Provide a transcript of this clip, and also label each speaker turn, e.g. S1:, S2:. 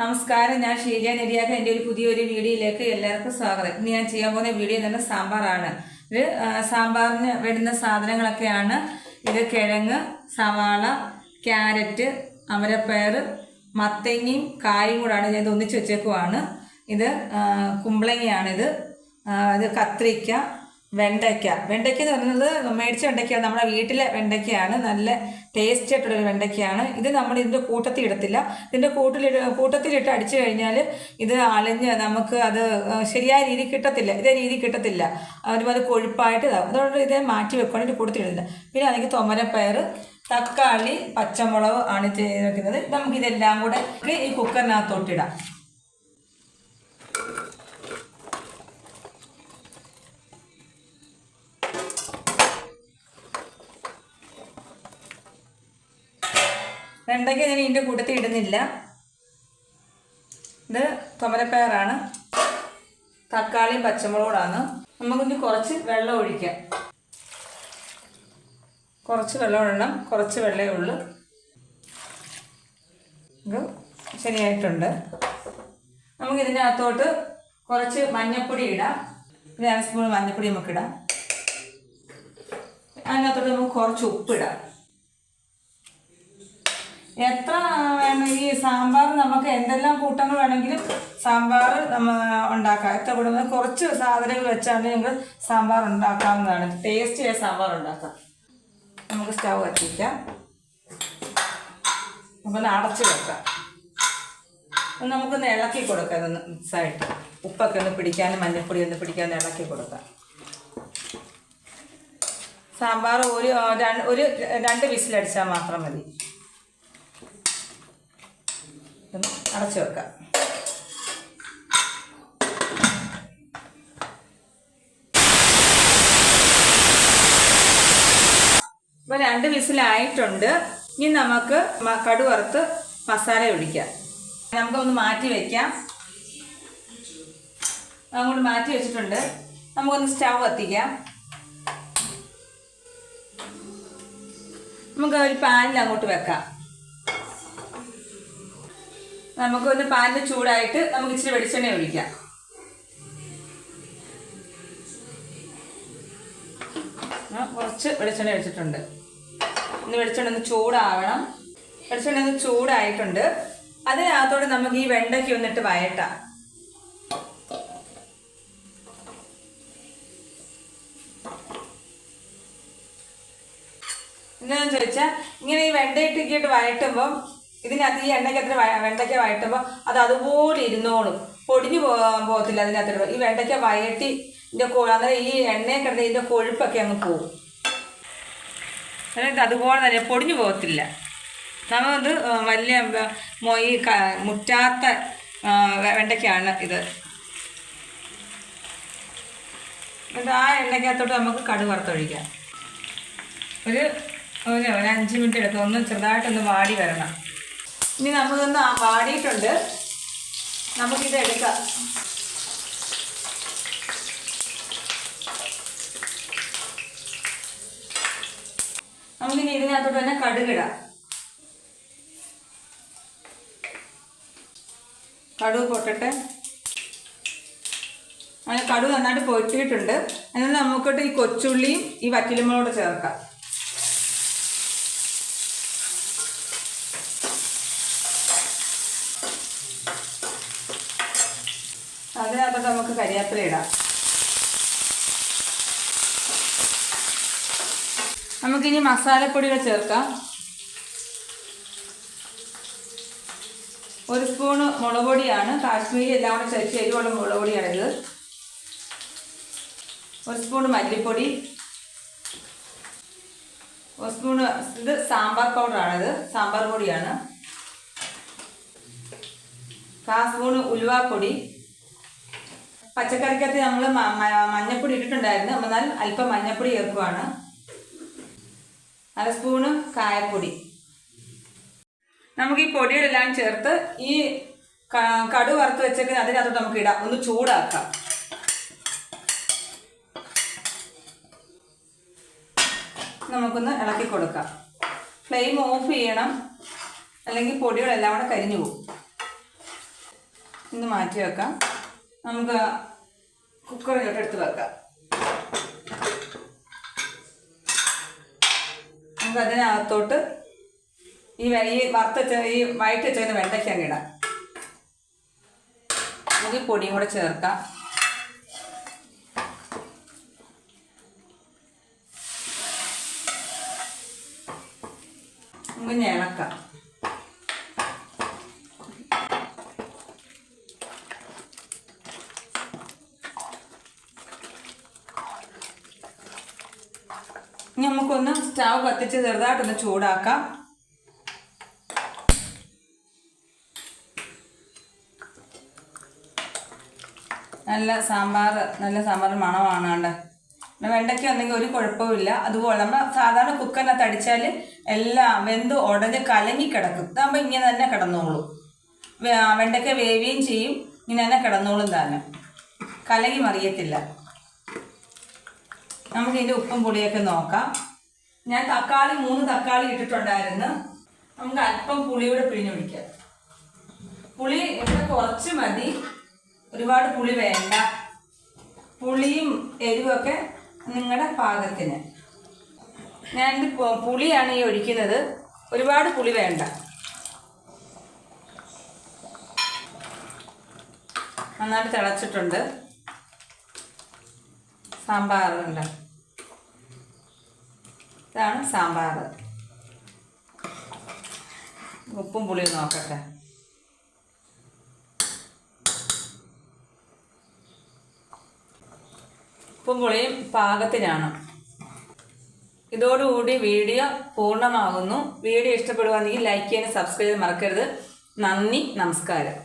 S1: നമസ്കാരം ഞാൻ ഷീജ നെടിയാക്ക എൻ്റെ ഒരു പുതിയൊരു വീഡിയോയിലേക്ക് എല്ലാവർക്കും സ്വാഗതം ഇന്ന് ഞാൻ ചെയ്യാൻ പോകുന്ന വീഡിയോ തന്നെ സാമ്പാറാണ് ഇത് സാമ്പാറിന് വേണ്ടുന്ന സാധനങ്ങളൊക്കെയാണ് ഇത് കിഴങ്ങ് സവാള ക്യാരറ്റ് അമരപ്പയർ മത്തങ്ങയും കായും കൂടാണ് ഞാൻ ഇത് ഒന്നിച്ച് വെച്ചേക്കുവാണ് ഇത് കുമ്പളങ്ങയാണിത് ഇത് കത്രിക്ക വെണ്ടയ്ക്ക വെണ്ടയ്ക്ക എന്ന് പറയുന്നത് മേടിച്ച വെണ്ടയ്ക്ക നമ്മുടെ വീട്ടിലെ വെണ്ടയ്ക്കയാണ് നല്ല ടേസ്റ്റ് ആയിട്ടുള്ളൊരു വെണ്ടയ്ക്കയാണ് ഇത് നമ്മൾ ഇതിൻ്റെ കൂട്ടത്തിൽ ഇടത്തില്ല ഇതിൻ്റെ കൂട്ടിൽ കൂട്ടത്തിലിട്ട് അടിച്ചു കഴിഞ്ഞാൽ ഇത് അലഞ്ഞ് നമുക്ക് അത് ശരിയായ രീതി കിട്ടത്തില്ല ഇതേ രീതി കിട്ടത്തില്ല ഒരുപാട് കൊഴുപ്പായിട്ട് ഇതാവും അതുകൊണ്ട് ഇതേ മാറ്റി വെക്കുകയാണ് ഇതിൻ്റെ കൂട്ടത്തിലിടുന്നില്ല പിന്നെ അല്ലെങ്കിൽ തൊമരപ്പയർ തക്കാളി പച്ചമുളക് ആണ് ചെയ്ത് വെക്കുന്നത് നമുക്കിതെല്ലാം കൂടെ ഈ കുക്കറിനകത്തോട്ടിടാം വെണ്ടയ്ക്ക ഞാൻ ഇതിൻ്റെ കൂട്ടത്തിൽ ഇടുന്നില്ല ഇത് തുമരപ്പയറാണ് തക്കാളിയും പച്ചമുളകൂടാണ് നമുക്കിന് കുറച്ച് വെള്ളം ഒഴിക്കാം കുറച്ച് വെള്ളം ഇടണം കുറച്ച് വെള്ളമേ ഉള്ളൂ ഇത് ശരിയായിട്ടുണ്ട് നമുക്കിതിൻ്റെ അകത്തോട്ട് കുറച്ച് മഞ്ഞപ്പൊടി ഇടാം ഒരു അര സ്പൂൺ മഞ്ഞപ്പൊടി നമുക്കിടാം അതിനകത്തോട്ട് നമുക്ക് കുറച്ച് ഉപ്പിടാം എത്ര ഈ സാമ്പാർ നമുക്ക് എന്തെല്ലാം കൂട്ടങ്ങൾ വേണമെങ്കിലും സാമ്പാർ നമ്മൾ ഉണ്ടാക്കാം എത്ര കൂടുതൽ കുറച്ച് സാധനങ്ങൾ വെച്ചാണ് നിങ്ങൾ സാമ്പാർ ഉണ്ടാക്കാവുന്നതാണ് ചെയ്യാൻ സാമ്പാർ ഉണ്ടാക്കാം നമുക്ക് സ്റ്റവ് കത്തിക്കാം അപ്പം അടച്ച് വെക്കാം നമുക്കൊന്ന് ഇളക്കി കൊടുക്കാം ഇതൊന്ന് മിക്സായിട്ട് ഉപ്പൊക്കെ ഒന്ന് പിടിക്കാനും മഞ്ഞൾപ്പൊടി ഒന്ന് പിടിക്കാനും ഇളക്കി കൊടുക്കാം സാമ്പാർ ഒരു ഒരു രണ്ട് വിസിലടിച്ചാൽ മാത്രം മതി ഇതും അടച്ചു വെക്കാം ഇപ്പൊ രണ്ട് വിസിലായിട്ടുണ്ട് ഇനി നമുക്ക് കടുവറുത്ത് മസാല ഒഴിക്കാം നമുക്കൊന്ന് മാറ്റി വെക്കാം അങ്ങോട്ട് മാറ്റി വെച്ചിട്ടുണ്ട് നമുക്കൊന്ന് സ്റ്റവ് കത്തിക്കാം നമുക്ക് ഒരു പാനിൽ അങ്ങോട്ട് വെക്കാം നമുക്കൊന്ന് പാനിൽ ചൂടായിട്ട് നമുക്ക് ഇച്ചിരി വെളിച്ചെണ്ണ ഒഴിക്കാം കുറച്ച് വെളിച്ചെണ്ണ ഒഴിച്ചിട്ടുണ്ട് ഇന്ന് വെളിച്ചെണ്ണ ഒന്ന് ചൂടാവണം വെളിച്ചെണ്ണ ഒന്ന് ചൂടായിട്ടുണ്ട് അതിനകത്തോടെ നമുക്ക് ഈ വെണ്ടയ്ക്ക് ഒന്നിട്ട് വയട്ടാം എന്താണെന്ന് ചോദിച്ചാൽ ഇങ്ങനെ ഈ വെണ്ടയിട്ടിക്കിട്ട് വയട്ടുമ്പം ഇതിനകത്ത് ഈ എണ്ണയ്ക്കകത്ത് വെണ്ടയ്ക്ക വഴട്ടുമ്പോൾ അത് അതുപോലെ ഇരുന്നോളും പൊടിഞ്ഞു പോകാൻ പോകത്തില്ല അതിനകത്ത് ഈ വെണ്ടയ്ക്ക വയറ്റി ഇതിൻ്റെ അന്നേരം ഈ എണ്ണയെ കിടന്ന് ഇതിൻ്റെ കൊഴുപ്പൊക്കെ അങ്ങ് പോകും അതായത് അതുപോലെ തന്നെ പൊടിഞ്ഞു പോകത്തില്ല നമ്മളത് വലിയ മൊയ് മുറ്റാത്ത വെണ്ടയ്ക്കാണ് ഇത് എന്നിട്ട് ആ എണ്ണയ്ക്കകത്തോട്ട് നമുക്ക് കടു വറുത്തൊഴിക്കാം ഒരു ഒരു അഞ്ച് മിനിറ്റ് എടുക്കും ഒന്ന് ചെറുതായിട്ടൊന്ന് വാടി വരണം ഇനി നമ്മളിതൊന്ന് വാടിയിട്ടുണ്ട് നമുക്കിത് എടുക്കാം നമുക്കിനി ഇതിനകത്തോട്ട് തന്നെ കടുകിടാം കടു പൊട്ടട്ടെ അങ്ങനെ കടു നന്നായിട്ട് പൊട്ടിയിട്ടുണ്ട് അതിന് നമുക്കിട്ട് ഈ കൊച്ചുള്ളിയും ഈ വറ്റിലുമ്പോളോട് ചേർക്കാം അതിനകത്തൊക്കെ നമുക്ക് കരിയാത്ര ഇടാം നമുക്കിനി മസാലപ്പൊടികൾ ചേർക്കാം ഒരു സ്പൂണ് മുളക് പൊടിയാണ് കാശ്മീരി എല്ലാം കൂടെ ചേർത്ത് എരിവുള്ള മുളക് പൊടിയാണിത് ഒരു സ്പൂണ് മല്ലിപ്പൊടി ഒരു സ്പൂണ് ഇത് സാമ്പാർ പൗഡറാണിത് സാമ്പാർ പൊടിയാണ് കാ സ്പൂണ് ഉലുവാപ്പൊടി പച്ചക്കറിക്കകത്ത് നമ്മൾ മഞ്ഞപ്പൊടി ഇട്ടിട്ടുണ്ടായിരുന്നു എന്നാൽ അല്പം മഞ്ഞപ്പൊടി ചേർക്കുവാണ് അര സ്പൂണ് കായപ്പൊടി നമുക്ക് ഈ പൊടികളെല്ലാം ചേർത്ത് ഈ കടു വറുത്ത് വെച്ചേക്കുന്ന അതിനകത്തോട്ട് നമുക്ക് ഇടാം ഒന്ന് ചൂടാക്കാം നമുക്കൊന്ന് ഇളക്കി കൊടുക്കാം ഫ്ലെയിം ഓഫ് ചെയ്യണം അല്ലെങ്കിൽ പൊടികളെല്ലാം കൂടെ കരിഞ്ഞു പോകും ഒന്ന് മാറ്റി വെക്കാം നമുക്ക് കുക്കർ എടുത്ത് വെക്കാം നമുക്ക് അതിനകത്തോട്ട് ഈ ഈ വറുത്ത ഈ വയറ്റി വെച്ചതിന് വെണ്ടയ്ക്ക അങ്ങിടാം ഇത് പൊടിയും കൂടെ ചേർക്കാം നമുക്കൊന്ന് സ്റ്റവ് കത്തിച്ച് ചെറുതായിട്ടൊന്ന് ചൂടാക്കാം നല്ല സാമ്പാർ നല്ല സാമ്പാർ മണമാണ് കണ്ട് വെണ്ടയ്ക്ക് ഉണ്ടെങ്കിൽ ഒരു കുഴപ്പമില്ല അതുപോലെ നമ്മൾ സാധാരണ കുക്കറിനകത്ത് അടിച്ചാൽ എല്ലാം വെന്ത് ഉടഞ്ഞ് കലങ്ങി കിടക്കും ഇതാകുമ്പോൾ ഇങ്ങനെ തന്നെ കിടന്നോളൂ വെണ്ടയ്ക്ക വേവിയും ചെയ്യും ഇങ്ങനെ തന്നെ കിടന്നോളും തന്നെ കലങ്ങി മറിയത്തില്ല നമുക്ക് ഇതിൻ്റെ ഉപ്പും പുളിയൊക്കെ നോക്കാം ഞാൻ തക്കാളി മൂന്ന് തക്കാളി ഇട്ടിട്ടുണ്ടായിരുന്നു നമുക്ക് അല്പം പുളിയുടെ ഒഴിക്കാം പുളി ഇവിടെ കുറച്ച് മതി ഒരുപാട് പുളി വേണ്ട പുളിയും എരിവൊക്കെ നിങ്ങളുടെ പാകത്തിന് ഞാൻ പുളിയാണ് ഈ ഒഴിക്കുന്നത് ഒരുപാട് പുളി വേണ്ട നന്നായിട്ട് തിളച്ചിട്ടുണ്ട് സാമ്പാറുണ്ട് ഇതാണ് സാമ്പാർ ഉപ്പും പുളിയും നോക്കട്ടെ ഉപ്പും പുളിയും പാകത്തിനാണ് ഇതോടുകൂടി വീഡിയോ പൂർണ്ണമാകുന്നു വീഡിയോ ഇഷ്ടപ്പെടുകയാണെങ്കിൽ ലൈക്ക് ചെയ്യാനും സബ്സ്ക്രൈബ് മറക്കരുത് നന്ദി നമസ്കാരം